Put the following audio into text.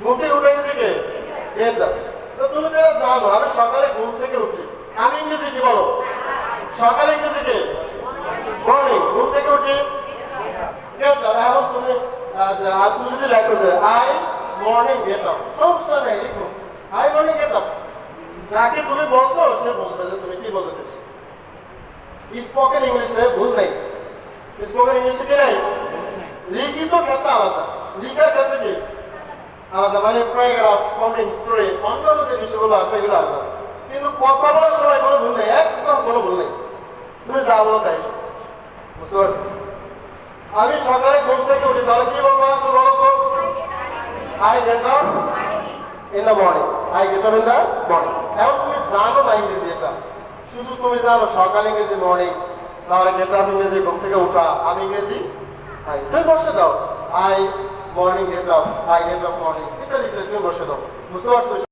ঘুম থেকে উঠে গেছে কে? গেট আপ তো তুমি তো জানো আমি সকালে ঘুম থেকে উঠি আমি ইংরেজি কি বলো? সকালে ইংরেজি কি? মর্নিং ঘুম থেকে উঠি এখন তুমি যে, তুমি যদি লেখো যে আই মর্নিং গেট আপ সমস্যা নেই লিখো। আই মর্নিং গেট আপ যাকে তুমি বলছো সে বুঝবে যে তুমি কি বলতে চাইছো? স্পোকেন ইংলিশে ভুল নেই। স্পোকেন ইংলিশে কি নেই? লিখিত ক্ষেত্রে আলাদা। লিখার ক্ষেত্রে কি? আলাদা মানে প্যারাগ্রাফ কমেন্ট স্টোরি অন্যান্য যে বিষয়গুলো আছে, এগুলো আলাদা কিন্তু কথা বলার সময় কোনো ভুল নেই, একদম কোনো ভুল নেই। তুমি যা বলো তাই বুঝতে পারছ আমি সকালে ঘুম থেকে উঠি, তাহলে কি বলব একটু বলো তো? I get up in the morning I get up in the morning এখন তুমি জানো না ইংরেজি এটা। শুধু তুমি জানো সকাল ইংরেজি মর্নিং তাহলে গেট আপ ইংরেজি, ঘুম থেকে উঠা। আমি ইংরেজি তুমি বসে দাও। I morning get of, I get of তুমি বসে দাও। বুঝতে পারছ?